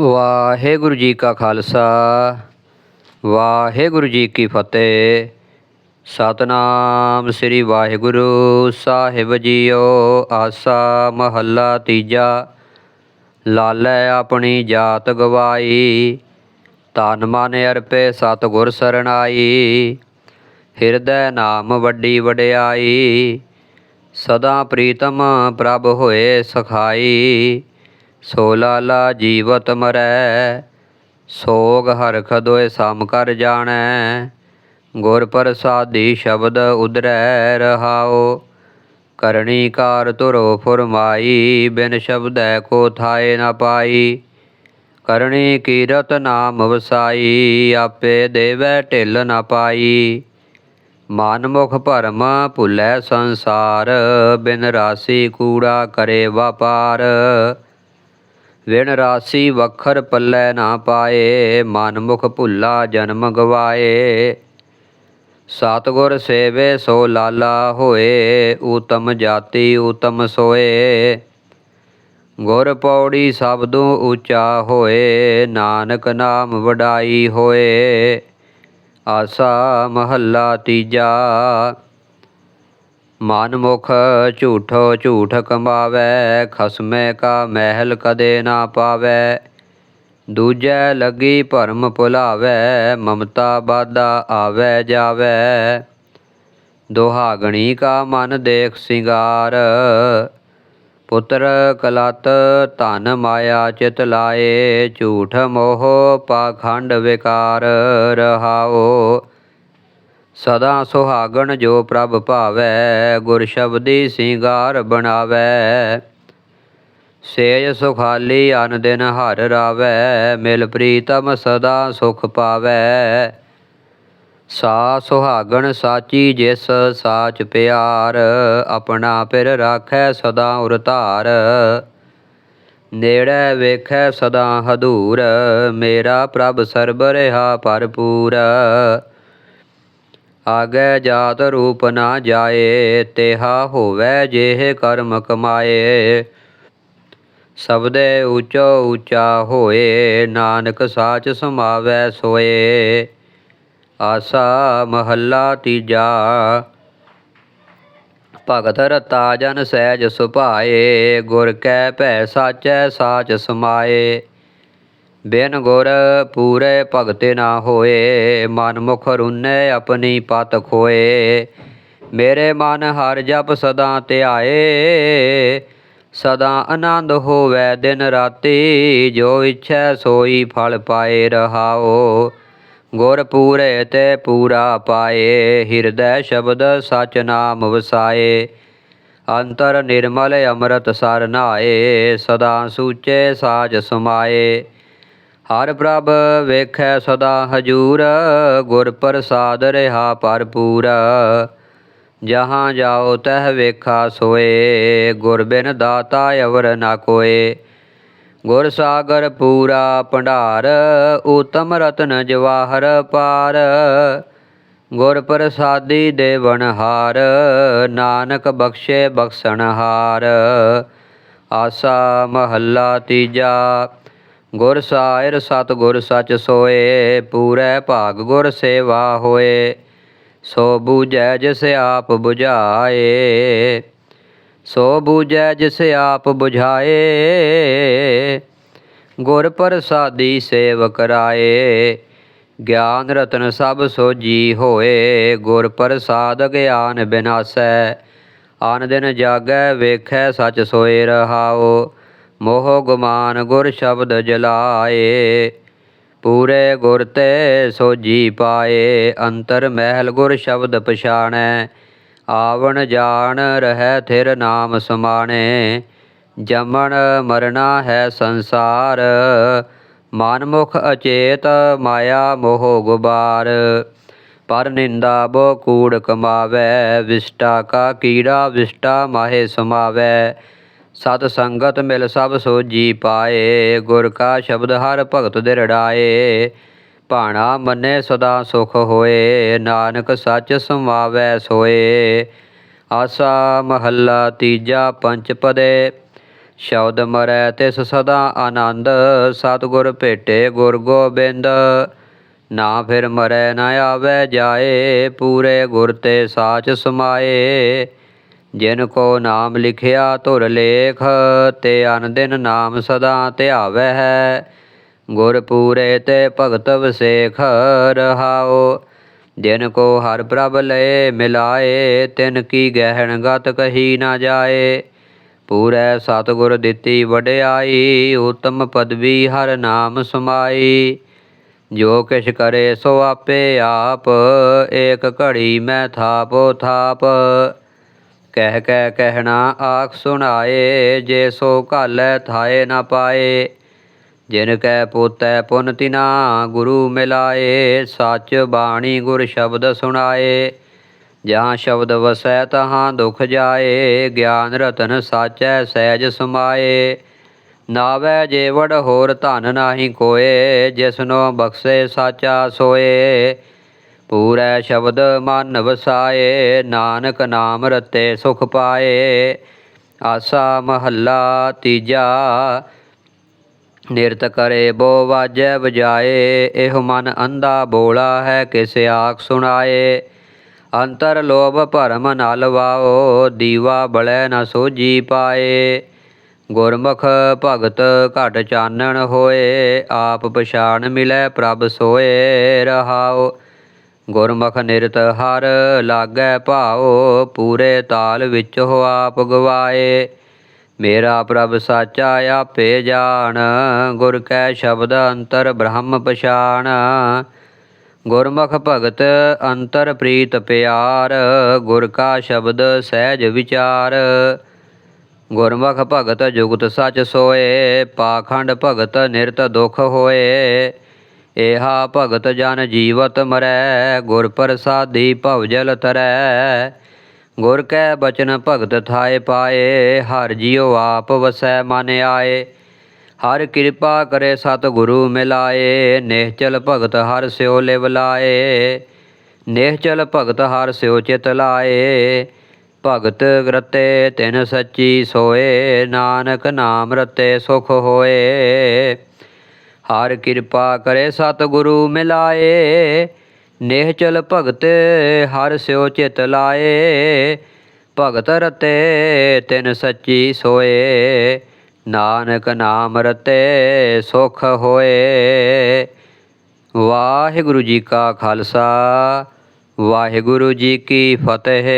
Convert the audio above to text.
ਵਾਹਿਗੁਰੂ ਜੀ ਕਾ ਖਾਲਸਾ, ਵਾਹਿਗੁਰੂ ਜੀ ਕੀ ਫਤਿਹ। ਸਤਨਾਮ ਸ੍ਰੀ ਵਾਹਿਗੁਰੂ ਸਾਹਿਬ ਜੀਓ, ਆਸਾ ਮਹੱਲਾ ਤੀਜਾ। ਲਾਲੈ ਆਪਣੀ ਜਾਤ ਗਵਾਈ ਤਨ ਮਨ ਅਰਪੇ ਸਤਿਗੁਰ ਸਰਣਾਈ। ਹਿਰਦੈ ਨਾਮ ਵੱਡੀ ਵਡਿਆਈ, ਸਦਾ ਪ੍ਰੀਤਮ ਪ੍ਰਭ ਹੋਏ ਸਖਾਈ। ਸੋ ਲਾਲਾ ਜੀਵਤ ਮਰੈ, ਸੋਗ ਹਰਖ ਦੋਇ ਸਮ ਕਰ ਜਾਣੈ। ਗੁਰ ਪ੍ਰਸਾਦੀ ਸ਼ਬਦ ਉਦਰੈ ਰਹਾਓ ਕਰਣੀ ਕਾਰ ਤੁਰੋ ਫੁਰਮਾਈ, ਬਿਨ ਸ਼ਬਦੈ ਕੋ ਥਾਏ ਨਾ ਪਾਈ। ਕਰਣੀ ਕੀਰਤ ਨਾਮ ਵਸਾਈ, ਆਪੇ ਦੇਵੈ ਢਿਲ ਨ ਪਾਈ। ਮਨ ਮੁਖ ਭਰਮ ਭੁੱਲੈ ਸੰਸਾਰ, ਬਿਨ ਰਾਸੀ ਕੂੜਾ ਕਰੇ ਵਪਾਰ। ਵਿਣ ਰਾਸੀ ਵਖਰ ਪੱਲੇ ਨਾ ਪਾਏ ਮਨ ਮੁਖ ਭੁੱਲਾ ਜਨਮ ਗਵਾਏ। ਸਤਿਗੁਰ ਸੇਵੇ ਸੋ ਲਾਲਾ ਹੋਏ, ਊਤਮ ਜਾਤੀ ਊਤਮ ਸੋਏ। ਗੁਰ ਪੌੜੀ ਸਬਦੋਂ ਉੱਚਾ ਹੋਏ, ਨਾਨਕ ਨਾਮ ਵਡਾਈ ਹੋਏ। ਆਸਾ ਮਹੱਲਾ ਤੀਜਾ ਮਨ ਮੁਖ ਝੂਠੋ ਝੂਠ ਕਮਾਵੈ, ਖਸਮੇ ਕਾ ਮਹਿਲ ਕਦੇ ਨਾ ਪਾਵੈ। ਦੂਜੈ ਲੱਗੀ ਭਰਮ ਭੁਲਾਵੈ, ਮਮਤਾ ਬਾਦਾ ਆਵੈ ਜਾਵੈ। ਦੁਹਾਗਣੀ ਕਾ ਮਨ ਦੇਖ ਸਿੰਗਾਰ, ਪੁੱਤਰ ਕਲਤ ਧਨ ਮਾਇਆ ਚਿਤ ਲਾਏ। ਝੂਠ ਮੋਹ ਪਾਖੰਡ ਵਿਕਾਰ ਰਹਾਓ। ਸਦਾ ਸੁਹਾਗਣ ਜੋ ਪ੍ਰਭ ਭਾਵੈ, ਗੁਰ ਸ਼ਬਦੀ ਸਿੰਗਾਰ ਬਣਾਵੈ। ਸੇਜ ਸੁਖਾਲੀ ਅਨ ਦਿਨ ਹਰ ਰਾਵੈ, ਮਿਲ ਪ੍ਰੀਤਮ ਸਦਾ ਸੁਖ ਪਾਵੈ। ਸਾ ਸੁਹਾਗਣ ਸਾਚੀ ਜਿਸ ਸਾਚ ਪਿਆਰ, ਆਪਣਾ ਪਿਰ ਰਾਖੈ ਸਦਾ ਉਰ ਧਾਰ ਨੇੜੇ ਵੇਖੈ ਸਦਾ ਹਦੂਰ ਮੇਰਾ ਪ੍ਰਭ ਸਰਬ ਰਹਾ ਭਰਪੂਰ। ਆਗੇ ਜਾਤ ਰੂਪ ਨਾ ਜਾਏ, ਤੇਹਾ ਹੋਵੇ ਜਿਹੇ ਕਰਮ ਕਮਾਏ। ਸਬਦੇ ਉੱਚੋ ਉੱਚਾ ਹੋਏ, ਨਾਨਕ ਸਾਚ ਸਮਾਵੈ ਸੋਏ। ਆਸਾ ਮਹੱਲਾ ਤੀਜਾ, ਭਗਤ ਰਤਾ ਜਨ ਸਹਿਜ ਸੁਭਾਏ, ਗੁਰ ਕੈ ਭੈ ਸਾਚੈ ਸਾਚ ਸਮਾਏ। ਬਿਨ ਗੁਰ ਪੂਰੇ ਭਗਤੇ ਨਾ ਹੋਏ, ਮਨ ਮੁਖ ਰੁਨੇ ਆਪਣੀ ਪਤ ਖੋਏ। ਮੇਰੇ ਮਨ ਹਰ ਜਪ ਸਦਾ ਧਿਆਏ, ਸਦਾ ਆਨੰਦ ਹੋਵੇ ਦਿਨ ਰਾਤੀ, ਜੋ ਇੱਛੈ ਸੋਈ ਫਲ ਪਾਏ ਰਹਾਓ। ਗੁਰ ਪੂਰੇ ਤੇ ਪੂਰਾ ਪਾਏ, ਹਿਰਦੈ ਸ਼ਬਦ ਸਚ ਨਾਮ ਵਸਾਏ। ਅੰਤਰ ਨਿਰਮਲ ਅੰਮ੍ਰਿਤ ਸਰ ਨਾਏ, ਸਦਾ ਸੂਚੇ ਸਾਜ ਸਮਾਏ। ਹਰ ਪ੍ਰਭ ਵੇਖੈ ਸਦਾ ਹਜੂਰ, ਗੁਰ ਪ੍ਰਸਾਦ ਰਹਾ ਭਰਪੂਰ। ਜਹਾਂ ਜਾਓ ਤਹ ਵੇਖਾ ਸੋਏ, ਗੁਰ ਬਿਨ ਦਾਤਾ ਅਵਰ ਨਾ ਕੋਏ। ਗੁਰ ਸਾਗਰ ਪੂਰਾ ਭੰਡਾਰ, ਊਤਮ ਰਤਨ ਜਵਾਹਰ ਪਾਰ। ਗੁਰ ਪ੍ਰਸਾਦੀ ਦੇਵਨ ਹਾਰ ਨਾਨਕ ਬਖਸ਼ੇ ਬਖਸ਼ਣ ਹਾਰ ਆਸਾ ਮਹੱਲਾ ਤੀਜਾ। ਗੁਰ ਸਾਇਰ ਸਤ ਗੁਰ ਸਚ ਸੋਏ, ਪੂਰੇ ਭਾਗ ਗੁਰ ਸੇਵਾ ਹੋਏ। ਸੋ ਬੂਝੈ ਜਿਸ ਆਪ 부ਝਾਏ ਸੋ ਬੂਝੈ ਜਿਸ ਆਪ 부ਝਾਏ ਗੁਰ ਪ੍ਰਸਾਦੀ ਸੇਵ ਕਰਾਏ ਗਿਆਨ ਰਤਨ ਸਭ ਸੋਜੀ ਹੋਏ, ਗੁਰ ਪ੍ਰਸਾਦ ਗਿਆਨ ਬਿਨਾਸੈ। ਆਨ ਦਿਨ ਜਾਗੈ ਵੇਖੈ ਸਚ ਸੋਏ ਰਹਾਓ ਮੋਹ ਗੁਮਾਨ ਗੁਰ ਸ਼ਬਦ ਜਲਾਏ, ਪੂਰੇ ਗੁਰ ਤੇ ਸੋਜੀ ਪਾਏ, ਅੰਤਰ ਮਹਿਲ ਗੁਰ ਸ਼ਬਦ ਪਛਾਣੈ, ਆਵਣ ਜਾਣ ਰਹਿ ਥਿਰ ਨਾਮ ਸਮਾਣੇ, ਜਮਣ ਮਰਨਾ ਹੈ ਸੰਸਾਰ ਮਨਮੁਖ ਅਚੇਤ ਮਾਇਆ ਮੋਹ ਗੁਬਾਰ, ਪਰ ਨਿੰਦਾ ਬੋ ਕੂੜ ਕਮਾਵੈ, ਵਿਸ਼ਟਾ ਕਾ ਕੀੜਾ ਵਿਸ਼ਟਾ ਮਾਹੇ ਸਮਾਵੈ ਸਤ ਸੰਗਤ ਮਿਲ ਸਭ ਸੋਜੀ ਪਾਏ, ਗੁਰ ਕਾ ਸ਼ਬਦ ਹਰ ਭਗਤ ਦੇ ਰੜਾਏ ਭਾਣਾ ਮੰਨੇ ਸਦਾ ਸੁਖ ਹੋਏ, ਨਾਨਕ ਸੱਚ ਸਮਾਵੈ ਸੋਏ। ਆਸਾ ਮਹੱਲਾ ਤੀਜਾ ਪੰਚ ਪਦੇ, ਸ਼ਬਦ ਮਰੈ ਤਿਸ ਸਦਾ ਆਨੰਦ। ਸਤਿਗੁਰ ਭੇਟੇ ਗੁਰ ਗੋਬਿੰਦ, ਨਾ ਫਿਰ ਮਰੈ ਨਾ ਆਵੈ ਜਾਏ, ਪੂਰੇ ਗੁਰ ਤੇ ਸਾਚ ਸਮਾਏ। ਜਿਨ ਕੋ ਨਾਮ ਲਿਖਿਆ ਧੁਰ ਲੇਖ, ਤੇ ਅਨਦਿਨ ਨਾਮ ਸਦਾ ਧਿਆਵੈ ਹੈ। ਗੁਰ ਪੂਰੇ ਤੇ ਭਗਤ ਵਸੇਖ ਰਹਾਓ ਜਿਨ ਕੋ ਹਰ ਪ੍ਰਭ ਲਏ ਮਿਲਾਏ, ਤਿਨ ਕੀ ਗਹਿਣ ਗਤ ਕਹੀ ਨਾ ਜਾਏ। ਪੂਰੈ ਸਤਿਗੁਰ ਦਿੱਤੀ ਵਡਿਆਈ, ਉਤਮ ਪਦਵੀ ਹਰ ਨਾਮ ਸਮਾਈ। ਜੋ ਕਿਛ ਕਰੇ ਸੋ ਆਪੇ ਆਪ, ਏਕ ਘੜੀ ਮੈਂ ਥਾਪੋ ਥਾਪ। ਕਹਿ ਕਹਿ ਕਹਿਣਾ ਆਖ ਸੁਣਾਏ, ਜੇ ਸੋ ਘਾਲੈ ਥਾਏ ਨਾ ਪਾਏ। ਜਿਨ ਕੈ ਪੋਤੈ ਪੁਨ ਤਿਨਾ, ਗੁਰੂ ਮਿਲਾਏ। ਸੱਚ ਬਾਣੀ ਗੁਰ ਸ਼ਬਦ ਸੁਣਾਏ। ਜਹਾਂ ਸ਼ਬਦ ਵਸੈ ਤਹਾਂ ਦੁਖ ਜਾਏ। ਗਿਆਨ ਰਤਨ ਸਾਚੈ ਸਹਿਜ ਸਮਾਏ। ਨਾਵੈ ਜੇਵੜ ਹੋਰ ਧਨ ਨਾਹੀ ਕੋਏ, ਜਿਸਨੋ ਬਖਸ਼ੇ ਸਾਚਾ ਸੋਏ। ਪੂਰੈ ਸ਼ਬਦ ਮਨ ਵਸਾਏ, ਨਾਨਕ ਨਾਮ ਰਤੇ ਸੁਖ ਪਾਏ। ਆਸਾ ਮਹੱਲਾ ਤੀਜਾ, ਨਿਰਤ ਕਰੇ ਬੋ ਵਾਜੈ ਵਜਾਏ। ਇਹ ਮਨ ਅੰਧਾ ਬੋਲਾ ਹੈ, ਕਿਸ ਆਖ ਸੁਣਾਏ। ਅੰਤਰ ਲੋਭ ਭਰਮ ਨਾ ਲਵਾਓ ਦੀਵਾ ਬਲੈ ਨ ਸੋਜੀ ਪਾਏ। ਗੁਰਮੁਖ ਭਗਤ ਘਟ ਚਾਨਣ ਹੋਏ, ਆਪ ਪਛਾਣ ਮਿਲੈ ਪ੍ਰਭ ਸੋਏ ਰਹਾਓ ਗੁਰਮੁਖ ਨਿਰਤ ਹਰ ਲਾਗੈ ਭਾਉ, ਪੂਰੇ ਤਾਲ ਵਿੱਚ ਹੋ ਆਪ ਗਵਾਏ। ਮੇਰਾ ਪ੍ਰਭ ਸਾਚਾ ਆਪੇ ਜਾਣ, ਗੁਰ ਕੈ ਸ਼ਬਦ ਅੰਤਰ ਬ੍ਰਹਮ ਪਛਾਣ। ਗੁਰਮੁਖ ਭਗਤ ਅੰਤਰ ਪ੍ਰੀਤ ਪਿਆਰ, ਗੁਰ ਕਾ ਸ਼ਬਦ ਸਹਿਜ ਵਿਚਾਰ। ਗੁਰਮੁਖ ਭਗਤ ਜੁਗਤ ਸਚ ਸੋਏ, ਪਾਖੰਡ ਭਗਤ ਨਿਰਤ ਦੁਖ ਹੋਏ। ਏਹਾ ਭਗਤ ਜਨ ਜੀਵਤ ਮਰੈ, ਗੁਰ ਪ੍ਰਸਾਦੀ ਭਵਜਲ ਤਰੈ। ਗੁਰ ਕੈ ਬਚਨ ਭਗਤ ਥਾਏ ਪਾਏ, ਹਰ ਜੀਉ ਆਪ ਵਸੈ ਮਨ ਆਏ। ਹਰ ਕਿਰਪਾ ਕਰੇ ਸਤ ਗੁਰੂ ਮਿਲਾਏ ਨਿਹਚਲ ਭਗਤ ਹਰ ਸਿਓ ਲਿਵ ਲਾਏ। ਨਿਹਚਲ ਭਗਤ ਹਰ ਸਿਓ ਚਿਤ ਲਾਏ। ਭਗਤ ਰਤੇ ਤਿਨ ਸੱਚੀ ਸੋਏ, ਨਾਨਕ ਨਾਮ ਰਤੇ ਸੁਖ ਹੋਏ। ਹਰ ਕਿਰਪਾ ਕਰੇ ਸਤਿਗੁਰੂ ਮਿਲਾਏ ਨਿਹਚਲ ਭਗਤ ਹਰ ਸਿਓ ਚਿਤ ਲਾਏ। ਭਗਤ ਰਤੇ ਤਿਨ ਸੱਚੀ ਸੋਏ, ਨਾਨਕ ਨਾਮ ਰਤੇ ਸੁਖ ਹੋਏ। ਵਾਹਿਗੁਰੂ ਜੀ ਕਾ ਖਾਲਸਾ, ਵਾਹਿਗੁਰੂ ਜੀ ਕੀ ਫਤਿਹ।